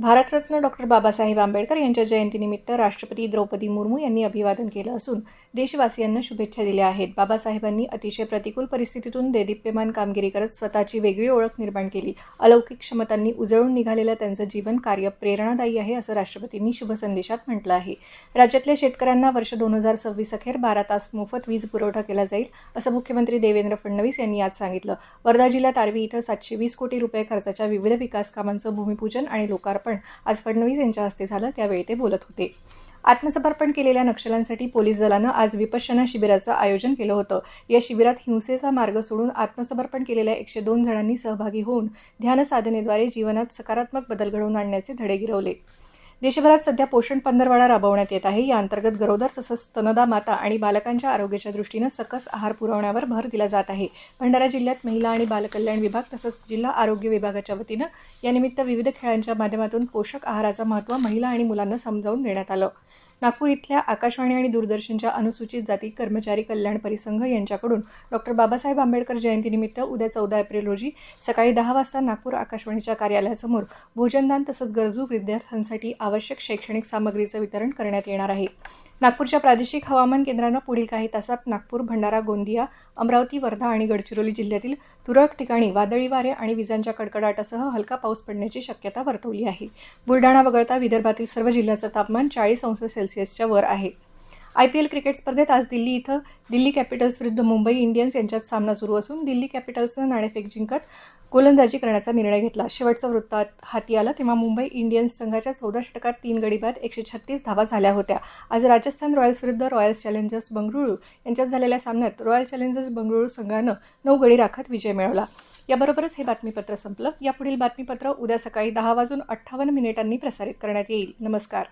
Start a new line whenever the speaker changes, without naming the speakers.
Bharat Ratna doctor Babasaheb Ambedkar यांच्या जयंतीनिमित्त राष्ट्रपती द्रौपदी मुर्मू यांनी अभिवादन केलं असून देशवासियांना शुभेच्छा दिल्या आहेत. बाबासाहेबांनी अतिशय प्रतिकूल परिस्थितीतून देदीप्यमान कामगिरी करत स्वतःची वेगळी ओळख निर्माण केली. अलौकिक क्षमतांनी उजळून निघालेलं त्यांचं जीवन कार्य प्रेरणादायी आहे असं राष्ट्रपतींनी शुभसंदेशात म्हटलं आहे. राज्यातल्या शेतकऱ्यांना वर्ष दोन हजार सव्वीस अखेर बारा तास मोफत वीज पुरवठा केला जाईल असं मुख्यमंत्री देवेंद्र फडणवीस यांनी आज सांगितलं. वर्धा जिल्ह्यात आर्वी इथं सातशे वीस कोटी रुपये खर्चाच्या विविध विकास कामांचं भूमिपूजन आणि लोकार्पण आज फडणवीस यांच्या हस्ते झालं त्यावेळी ते बोलत होते. आत्मसमर्पण केलेल्या नक्षल्यांसाठी पोलीस दलानं आज विपश्यना शिबिराचं आयोजन केलं होतं. या शिबिरात हिंसेचा मार्ग सोडून आत्मसमर्पण केलेल्या एकशे दोन जणांनी सहभागी होऊन ध्यान साधनेद्वारे जीवनात सकारात्मक बदल घडवून आणण्याचे धडे गिरवले. देशभरात सध्या पोषण पंधरवाडा राबवण्यात येत आहे. या अंतर्गत गरोदर तसंच स्तनदा माता आणि बालकांच्या आरोग्याच्या दृष्टीनं सकस आहार पुरवण्यावर भर दिला जात आहे. भंडारा जिल्ह्यात महिला आणि बालकल्याण विभाग तसंच जिल्हा आरोग्य विभागाच्या वतीनं यानिमित्त विविध खेळांच्या माध्यमातून पोषक आहाराचं महत्त्व महिला आणि मुलांना समजावून देण्यात आलं. नागपूर इथल्या आकाशवाणी आणि दूरदर्शनच्या अनुसूचित जाती कर्मचारी कल्याण परिसंघ यांच्याकडून डॉक्टर बाबासाहेब आंबेडकर जयंतीनिमित्त उद्या चौदा एप्रिल रोजी सकाळी दहा वाजता नागपूर आकाशवाणीच्या कार्यालयासमोर भोजनदान तसंच गरजू विद्यार्थ्यांसाठी आवश्यक शैक्षणिक सामग्रीचं वितरण करण्यात येणार आहे. नागपूरच्या प्रादेशिक हवामान केंद्रानं पुढील काही तासात नागपूर भंडारा गोंदिया अमरावती वर्धा आणि गडचिरोली जिल्ह्यातील तुरळक ठिकाणी वादळी वारे आणि विजांच्या कडकडाटासह हलका पाऊस पडण्याची शक्यता वर्तवली आहे. बुलढाणा वगळता विदर्भातील सर्व जिल्ह्याचं तापमान चाळीस अंश सेल्सिअसच्या वर आहे. आय पी एल क्रिकेट स्पर्धेत आज दिल्ली इथं दिल्ली कॅपिटल्स विरुद्ध मुंबई इंडियन्स यांच्यात सामना सुरू असून दिल्ली कॅपिटल्सनं नाणेफेक जिंकत गोलंदाजी करण्याचा निर्णय घेतला. शेवटचं वृत्तात हाती आलं तेव्हा मुंबई इंडियन्स संघाच्या चौदा षटकात तीन गडी बाद एकशे छत्तीस धावा झाल्या होत्या. आज राजस्थान रॉयल्स विरुद्ध रॉयल्स चॅलेंजर्स बंगळुरू यांच्यात झालेल्या सामन्यात रॉयल चॅलेंजर्स बंगळुरू संघानं नऊ गडी राखत विजय मिळवला. याबरोबरच हे बातमीपत्र संपलं. यापुढील बातमीपत्र उद्या सकाळी दहा वाजून अठ्ठावन्न मिनिटांनी प्रसारित करण्यात येईल. नमस्कार.